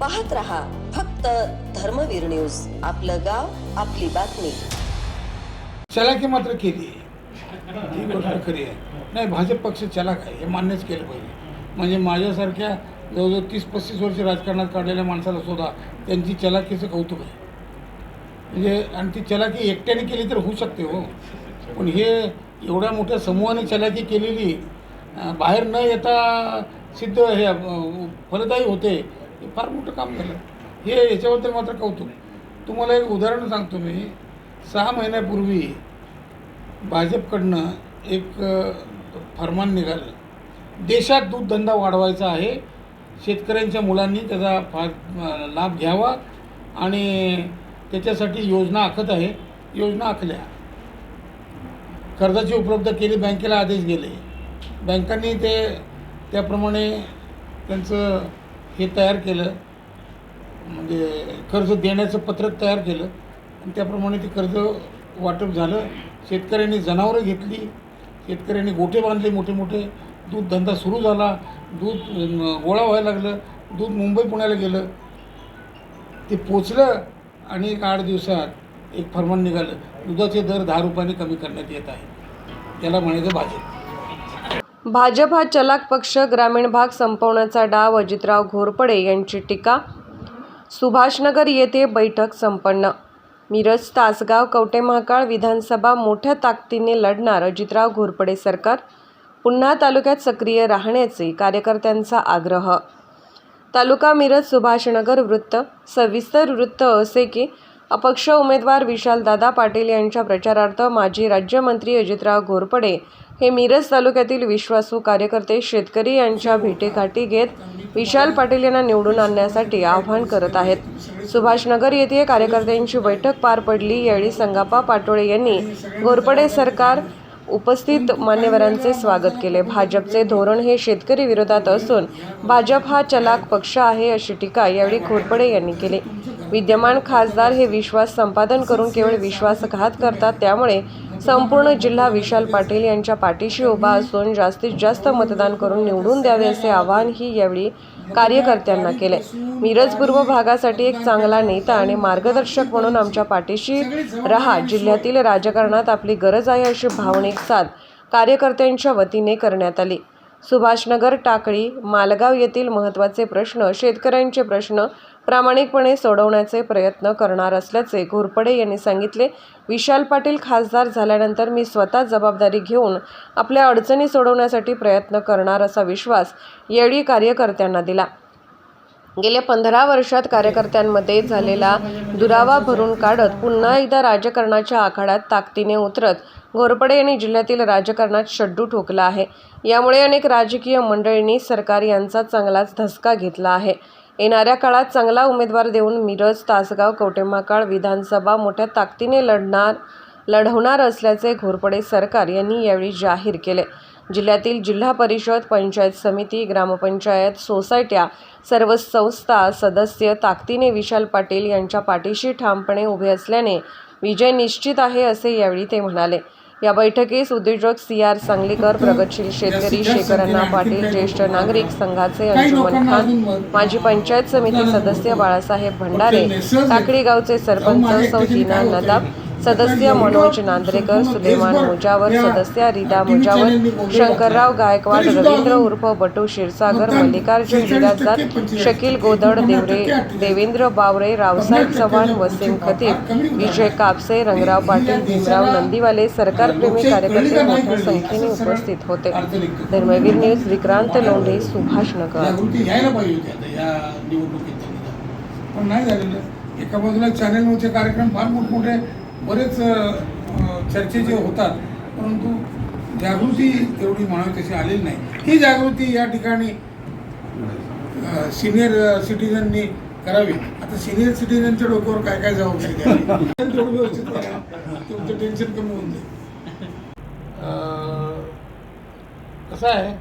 पाहत रहा फक्त धर्मवीर न्यूज. आपलं गाव आपली बातमी. चलाकी मात्र केली ही गोष्ट खरी आहे. नाही भाजप पक्ष चलाक आहे हे मान्यच केलं पाहिजे. म्हणजे माझ्यासारख्या जवळजवळ तीस पस्तीस वर्ष राजकारणात काढलेल्या माणसाला सुद्धा त्यांची चलाकीचं कौतुक आहे. म्हणजे आणि ती चलाकी एकट्याने केली तर होऊ शकते हो. पण हे एवढ्या मोठ्या समूहाने चलाकी केलेली अं, बाहेर न येता सिद्ध हे अं, फलदायी होते. हे फार मोठं काम झालं. हे याच्याबद्दल मात्र कौतुक. तुम्हाला एक उदाहरण सांगतो मी. सहा महिन्यापूर्वी भाजपकडनं एक फरमान निघालं. देशात दूधधंदा वाढवायचा आहे. शेतकऱ्यांच्या मुलांनी त्याचा फार लाभ घ्यावा आणि त्याच्यासाठी योजना आखत आहे. योजना आखल्या. कर्जाची उपलब्ध केली बँकेला आदेश गेले. बँकांनी ते त्याप्रमाणे त्यांचं हे तयार केलं. म्हणजे कर्ज देण्याचं पत्रक तयार केलं. आणि त्याप्रमाणे ते कर्ज वाटप झालं. शेतकऱ्यांनी जनावरं घेतली. शेतकऱ्यांनी गोठे बांधले मोठे मोठे. दूध धंदा सुरू झाला. दूध गोळा व्हायला लागलं. दूध मुंबई पुण्याला गेलं. ते पोचलं आणि एक आठ दिवसात एक फरमान निघालं. दुधाचे दर दहा रुपयाने कमी करण्यात येत आहे. त्याला म्हणायचं भाजप. भाजप हा चलाक पक्ष ग्रामीण भाग संपवण्याचा डाव अजितराव घोरपडे यांची टीका. सुभाषनगर येथे बैठक संपन्न. मिरज तासगाव कवटे महाकाळ विधानसभा मोठ्या ताकदीने लढणार अजितराव घोरपडे सरकार. पुन्हा तालुक्यात सक्रिय राहण्याचे कार्यकर्त्यांचा आग्रह. तालुका मिरज सुभाषनगर वृत्त. सविस्तर वृत्त असे की अपक्ष उमेदवार विशालदादा पाटील यांच्या प्रचारार्थ माजी राज्यमंत्री अजितराव घोरपडे हे मिरज तालुक्यातील विश्वासू कार्यकर्ते शेतकरी यांच्या भेटीगाठी घेत विशाल पाटील यांना निवडून आणण्यासाठी आवाहन करत आहेत. सुभाषनगर येथे कार्यकर्त्यांची बैठक पार पडली. यावेळी संगाप्पा पाटोळे यांनी घोरपडे सरकार उपस्थित मान्यवरांचे स्वागत केले. भाजपचे धोरण हे शेतकरी विरोधात असून भाजप हा चलाक पक्ष आहे अशी टीका यावेळी घोरपडे यांनी केली. विद्यमान खासदार हे विश्वास संपादन करून केवळ विश्वासघात करतात त्यामुळे संपूर्ण जिल्हा विशाल पाटील यांच्या पाठीशी उभा असून जास्तीत जास्त मतदान करून निवडून द्यावे असे आवाहनही यावेळी कार्यकर्त्यांना केले. मिरज पूर्व भागासाठी एक चांगला नेता आणि मार्गदर्शक म्हणून आमच्या पाठीशी रहा. जिल्ह्यातील राजकारणात आपली गरज आहे अशी भावनिक साथ कार्यकर्त्यांच्या वतीने करण्यात आली. सुभाषनगर टाकळी मालगाव येथील महत्त्वाचे प्रश्न शेतकऱ्यांचे प्रश्न प्रामाणिकपणे सोडवण्याचे प्रयत्न करणार असल्याचे घोरपडे यांनी सांगितले. विशाल पाटील खासदार झाल्यानंतर मी स्वतः जबाबदारी घेऊन आपल्या अडचणी सोडवण्यासाठी प्रयत्न करणार असा विश्वास यावेळी कार्यकर्त्यांना दिला. गेल्या पंधरा वर्षात कार्यकर्त्यांमध्ये झालेला दुरावा भरून काढत पुन्हा एकदा राजकारणाच्या आखाड्यात ताकदीने उतरत घोरपडे यांनी जिल्ह्यातील राजकारणात शड्डू ठोकला आहे. यामुळे अनेक राजकीय मंडळींनी सरकार यांचा चांगलाच धसका घेतला आहे. येणाऱ्या काळात चांगला उमेदवार देऊन मिरज तासगाव कवटेमाकाळ विधानसभा मोठ्या ताकदीने लढणार लढवणार असल्याचे घोरपडे सरकार यांनी यावेळी जाहीर केले. जिल्ह्यातील जिल्हा परिषद पंचायत समिती ग्रामपंचायत सोसायट्या सर्व संस्था सदस्य ताकदीने विशाल पाटील यांच्या पाठीशी ठामपणे उभे असल्याने विजय निश्चित आहे असे यावेळी ते म्हणाले. या बैठकीस उद्योजक सी आर सांगलीकर प्रगतशील शेतकरी शेखरण्णा पाटील ज्येष्ठ नागरिक संघाचे अंजुमन खान माजी पंचायत समिती सदस्य बाळासाहेब भंडारे टाकळी गावचे सरपंच सौ हिना नदाब सदस्य मनोज नांद्रेकर सुलेमान मुजावर सदस्य रीता मुजावर शंकरराव गायकवाड रवींद्र उर्फ बटू क्षीरसागर मल्लिकार्जुन बिराजदार शकील गोदड देवरे देवेंद्र बावरे रावसाहेब चव्हाण वसीम खतीब विजय कापसे रंगराव पाटील भीमराव नंदीवाले सरकारप्रेमी कार्यकर्ते मोठ्या संख्येने उपस्थित होते. धर्मवीर न्यूज विक्रांत लोंढे सुभाष नगर. पण नाही झालेलं. एका बाजूला चॅनलवरचे कार्यक्रम फार मोठमोठे बरेच चर्चे जे होतात परंतु जागृती तेवढी म्हणावी तशी आलेली नाही. ही जागृती या ठिकाणी सिनियर सिटीजननी करावी. आता सिनियर सिटीजनच्या डोक्यावर काय काय जबाबदारी तेवढं व्यवस्थित करा. तुमचं टेन्शन कमी होऊन जाईल. कसं आहे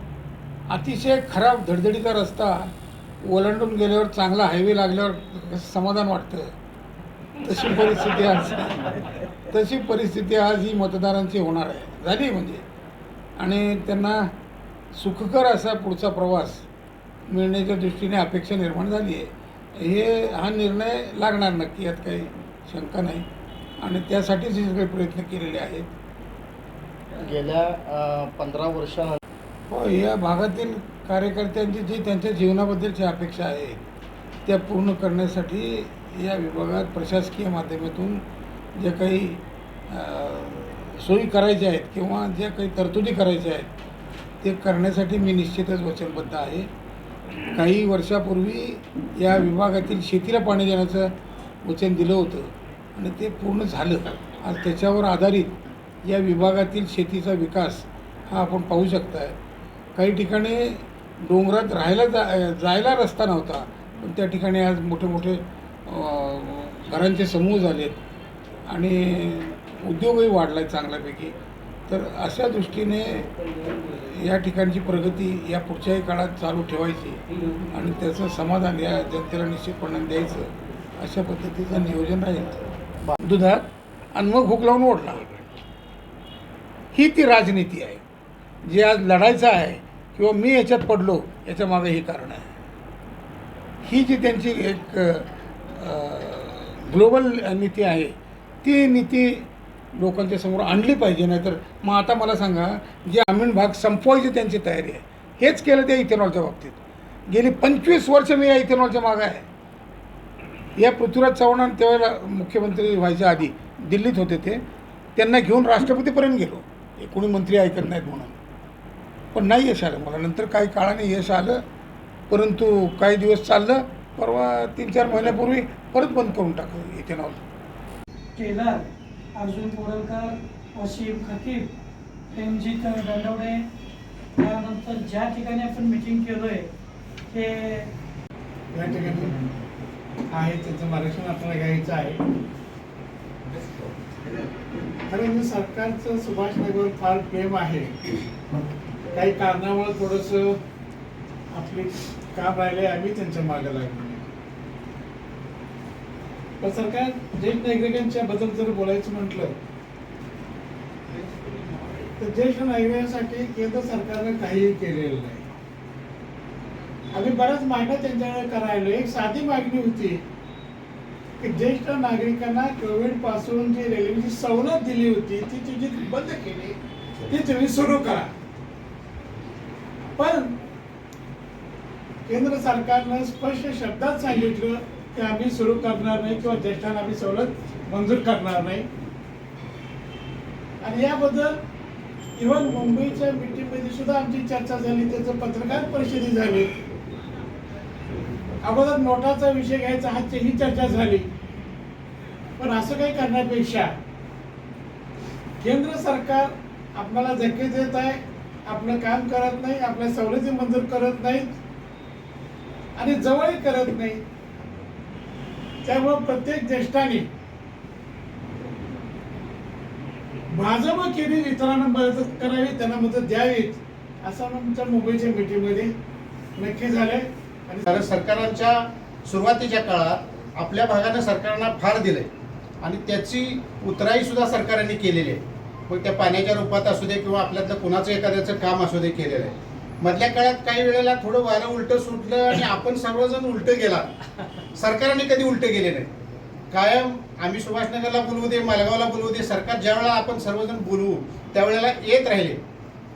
अतिशय खराब धडधडीचा रस्ता ओलांडून गेल्यावर चांगला हायवे लागल्यावर समाधान वाटतं तशी परिस्थिती आज तशी परिस्थिती आज ही मतदारांची होणार आहे. झाली म्हणजे. आणि त्यांना सुखकर असा पुढचा प्रवास मिळण्याच्या दृष्टीने अपेक्षा निर्माण झाली आहे. हे हा निर्णय लागणार नक्की यात काही शंका नाही. आणि त्यासाठीच हे सगळे प्रयत्न केलेले आहेत. गेल्या पंधरा वर्षानंतर हो या भागातील कार्यकर्त्यांची जी त्यांच्या जीवनाबद्दलची अपेक्षा आहे त्या पूर्ण करण्यासाठी या विभागात प्रशासकीय माध्यमातून जे काही सोयी करायच्या आहेत किंवा ज्या काही तरतुदी करायच्या आहेत ते करण्यासाठी मी निश्चितच वचनबद्ध आहे. काही वर्षापूर्वी या विभागातील शेतीला पाणी देण्याचं वचन दिलं होतं आणि ते पूर्ण झालं. आज त्याच्यावर आधारित या विभागातील शेतीचा विकास हा आपण पाहू शकताय. काही ठिकाणी डोंगरात राहायला जा जायला रस्ता नव्हता पण त्या ठिकाणी आज मोठे मोठे घरांचे समूह झालेत आणि उद्योगही वाढला आहे चांगल्यापैकी. तर अशा दृष्टीने या ठिकाणची प्रगती या पुढच्याही काळात चालू ठेवायची आणि त्याचं समाधान या जनतेला निश्चितपणे द्यायचं अशा पद्धतीचं नियोजन राहील. दुधात आणि मग हुक लावून ओढला. ही ती राजनीती आहे. जी आज लढायचं आहे किंवा मी याच्यात पडलो याच्या मागे हे कारण आहे. ही जी त्यांची एक ग्लोबल नीती आहे ती नीती लोकांच्या समोर आणली पाहिजे नाहीतर मग आता मला सांगा जे ग्रामीण भाग संपवायची त्यांची तयारी आहे हेच केलं त्या इथेनॉलच्या बाबतीत. गेली पंचवीस वर्ष मी या इथेनॉलच्या मागं आहे. या पृथ्वीराज चव्हाण त्यावेळेला मुख्यमंत्री व्हायच्या आधी दिल्लीत होते ते त्यांना घेऊन राष्ट्रपतीपर्यंत गेलो. हे कोणी मंत्री ऐकत नाहीत म्हणून. पण नाही यश आलं. मला नंतर काही काळाने यश आलं परंतु काही दिवस चाललं परवा तीन चार महिन्यापूर्वी परत बंद करून टाकलं इथेनॉल केदार अर्जुन पोरलकर वसीम खतीब प्रेमजित दंडवडे त्यानंतर ज्या ठिकाणी आपण मिटिंग केलोय ते या ठिकाणी आहे त्याचं मार्गदर्शन आपल्याला घ्यायचं आहे. खरं म्हणजे सरकारचं सुभाषनगर फार प्रेम आहे. काही कारणामुळे थोडंसं आपले काम राहिले आम्ही त्यांच्या मागे लागलो. पण सरकार ज्येष्ठ नागरिकांच्या बद्दल जर बोलायचं म्हटलं तर ज्येष्ठ नागरिकांसाठी केंद्र सरकारनं काहीही केलेलं नाही. आम्ही बऱ्याच मागण्या त्यांच्याकडे करायला. एक साधी मागणी होती की ज्येष्ठ नागरिकांना कोविडपासून जी रेल्वेची सवलत दिली होती ती तुझी बंद केली ती तुम्ही सुरू करा. पण केंद्र सरकारनं स्पष्ट शब्दात सांगितलं ते आम्ही सुरू करणार नाही किंवा ज्येष्ठांना आम्ही सवलत मंजूर करणार नाही. आणि याबद्दल इव्हन मुंबईच्या मीटिंगमध्ये सुद्धा आमची चर्चा झाली त्याचं पत्रकार परिषदे झाली. अगोदर नोटाचा विषय घ्यायचा हाची ही चर्चा झाली. पण असं काही करण्यापेक्षा केंद्र सरकार आपल्याला धक्के देत आहे आपलं काम करत नाही आपल्या सवलती मंजूर करत नाहीत आणि जवळही करत नाही त्यामुळे प्रत्येक ज्येष्ठाने भाजप केली इतरांना मदत करावी त्यांना मदत द्यावीत असं आमच्या मुंबईच्या मीटिंगमध्ये नक्की झालंय. आणि कारण सरकारांच्या सुरुवातीच्या काळात आपल्या भागानं सरकारना फार दिलंय. आणि त्याची उतराई सुद्धा सरकारने केलेली आहे. मग त्या पाण्याच्या रूपात असू दे किंवा आपल्यातलं कुणाचं एखाद्याचं काम असू दे केलेलं आहे. मधल्या काळात काही वेळेला थोडं वारं उलटं सुटलं आणि आपण सर्वजण उलटं गेला सरकारने कधी उलटं गेले नाही. कायम आम्ही सुभाषनगरला बोलवू दे मालगावला बोलवू दे सरकार ज्या वेळेला आपण सर्वजण बोलवू त्यावेळेला येत राहिले.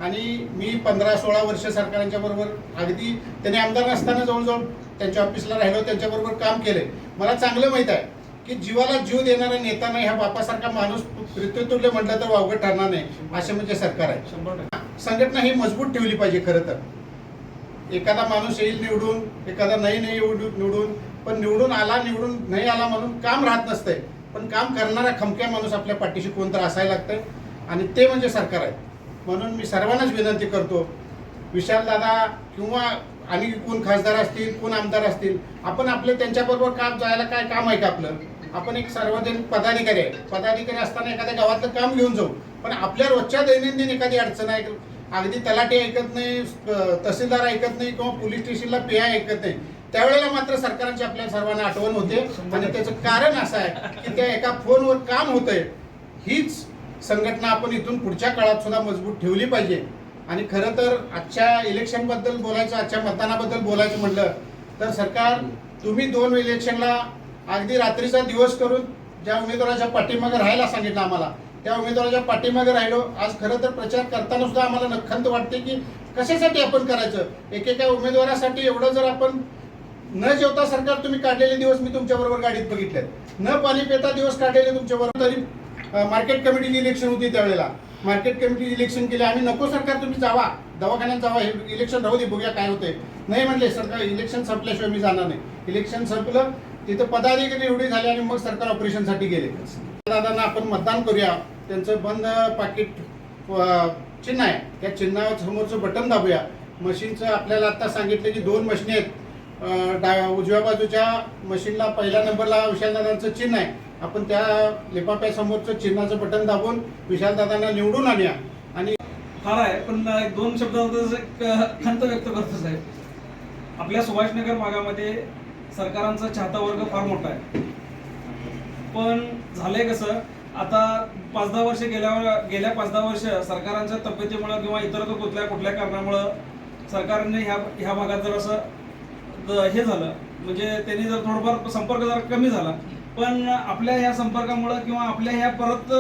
आणि मी पंधरा सोळा वर्ष सरकारांच्या बरोबर अगदी त्यांनी आमदार नसताना जवळजवळ त्यांच्या ऑफिसला राहिलो त्यांच्याबरोबर काम केले मला चांगलं माहीत आहे की जीवाला जीव देणारा नेता नाही हा बापासारखा माणूस पृथ्वीतुल्य म्हटलं तर वावगं ठरणार नाही असे म्हणजे सरकार आहे. संघटना ही मजबूत ठेवली पाहिजे खरं तर. एखादा माणूस येईल निवडून एखादा नाही नाही निवडून पण निवडून आला निवडून नाही आला म्हणून काम राहत नसतंय. पण काम करणारा खमक्या माणूस आपल्या पाठीशी कोणतर असायला लागतंय आणि ते म्हणजे सरकार आहे. म्हणून मी सर्वांनाच विनंती करतो विशाल दादा किंवा आणि कोण खासदार असतील कोण आमदार असतील आपण आपले त्यांच्याबरोबर काम जायला काय काम आहे का आपलं? आपण एक सार्वजनिक पदाधिकारी आहे. पदाधिकारी असताना एखाद्या गावातलं काम घेऊन जाऊ. पण आपल्या रोजच्या दैनंदिन एखादी अडचण आहे अगदी तलाठी ऐकत नाही तहसीलदार ऐकत नाही किंवा पोलीस स्टेशनला पीआय ऐकत नाही. त्यावेळेला मात्र सरकारांची आपल्या सर्वांना आठवण होते. आणि त्याचं कारण असं आहे की त्या एका फोनवर काम होतंय. हीच संघटना आपण इथून पुढच्या काळात सुद्धा मजबूत ठेवली पाहिजे. आणि खरं तर आजच्या इलेक्शनबद्दल बोलायचं आजच्या मतदानाबद्दल बोलायचं म्हटलं तर सरकार तुम्ही दोन इलेक्शनला अगदी रात्रीचा दिवस करून ज्या उमेदवाराच्या पाठीमागे राहायला सांगितलं आम्हाला त्या उमेदवाराच्या पाठीमागे राहिलो. आज खरं तर प्रचार करताना सुद्धा आम्हाला नखंत वाटते की कशासाठी आपण करायचं? एकेका उमेदवारासाठी एवढं जर आपण न जेवता सरकार तुम्ही काढलेले दिवस मी तुमच्याबरोबर गाडीत बघितलेत. न पाणी पेता दिवस काढलेले तुमच्याबरोबर तरी मार्केट कमिटीची इलेक्शन होती त्यावेळेला. मार्केट कमिटी इलेक्शन केले. आम्ही नको सरकार तुम्ही जावा. दवाखान्यात जावा. हे इलेक्शन राहू दे. बघूया काय होते नाही म्हणले सरकार इलेक्शन संपल्याशिवाय मी जाणार नाही. इलेक्शन संपलं. तिथं पदाधिकारी एवढे झाले आणि मग सरकार ऑपरेशनसाठी गेले. दादांना आपण मतदान करूया. त्यांचं बंद पाकिट चिन्ह आहे. त्या चिन्हावर समोरचं बटन दाबूया. मशीनचं आपल्याला आता सांगितलं की दोन मशीन आहेत. डा उजव्या बाजूच्या मशीनला पहिल्या नंबरला विशालदादांचं चिन्ह आहे. आपण त्या लिपाप्यासमोरचं चिन्हाचं बटन दाबून विशालदादांना निवडून आणूया. आणि फार आहे पण एक दोन शब्दात एक खंत व्यक्त करतो साहेब. आपल्या सुभाषनगर भागामध्ये सरकारांचा चाहता वर्ग फार मोठा आहे. पण झालंय कसं आता पाच दहा वर्ष गेल्या गेल्या पाच दहा वर्ष सरकारांच्या तब्येतीमुळं किंवा इतर तो कुठल्या कुठल्या कारणामुळं सरकारने ह्या ह्या भागात जर असं हे झालं. म्हणजे त्यांनी जर थोडंफार संपर्क जरा कमी झाला. पण आपल्या ह्या संपर्कामुळं किंवा आपल्या ह्या परत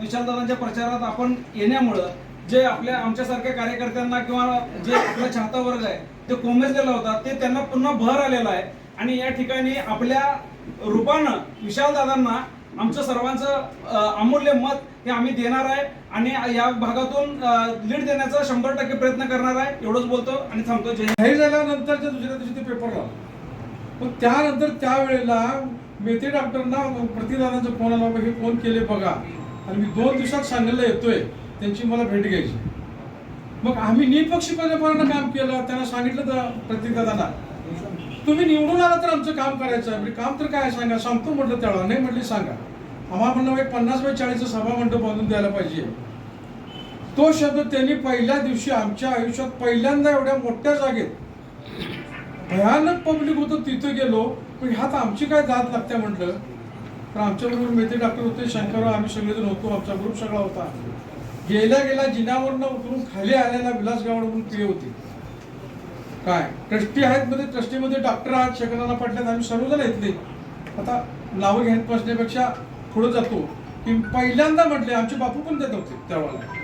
विशालदादांच्या प्रचारात आपण येण्यामुळं जे आपल्या आमच्यासारख्या कार्यकर्त्यांना किंवा जे आपला चाहता वर्ग आहे ते कोमेजलेला होता ते त्यांना पुन्हा भर आलेला आहे. आणि या ठिकाणी आपल्या रूपानं विशालदादांना आमचं सर्वांचं अमूल्य मत हे आम्ही देणार आहे आणि या भागातून लीड देण्याचा शंभर टक्के प्रयत्न करणार आहे. एवढंच बोलतो आणि थांबतो. जाहीर झाल्यानंतरच्या दुसऱ्या दिवशी ते पेपर लावला. पण त्यानंतर त्यावेळेला मेथे डॉक्टरना प्रतिदानाचा फोन आला "बाबा, हे फोन केले बघा. आणि मी दोन दिवसात सांगायला येतोय. त्यांची मला भेट घ्यायची. मग आम्ही निपक्षीपणानं काम केलं. त्यांना सांगितलं तर प्रतिदादांना तुम्ही निवडून आला तर आमचं काम करायचं. आहे म्हणजे काम तर काय सांगा. सांगतो म्हटलं त्यावेळेला. नाही म्हटली सांगा. आम्हाला म्हणणं एक पन्नास बाय चाळीसचं सभा मंडप बांधून द्यायला पाहिजे. तो शब्द त्यांनी पहिल्या दिवशी आमच्या आयुष्यात पहिल्यांदा एवढ्या मोठ्या जागेत भयानक पब्लिक होतं तिथं गेलो. पण ह्यात आमची काय दाद लागते म्हटलं? तर आमच्याबरोबर मेथे डॉक्टर होते शंकरराव आम्ही सगळेजण होतो आमचा ग्रुप सगळा होता. गेल्या गेल्या जिन्यावरनं उतरून खाली आलेला विलास गावड म्हणून होती. काय? ट्रस्टी आहेत मध्ये ट्रस्टीमध्ये डॉक्टर आहेत शकरांना पडल्यात आम्ही सर्वजण येतले. आता नावं घेत बसण्यापेक्षा पुढे जातो. की पहिल्यांदा म्हटले आमचे बापू पण देत होते त्यावेळेला.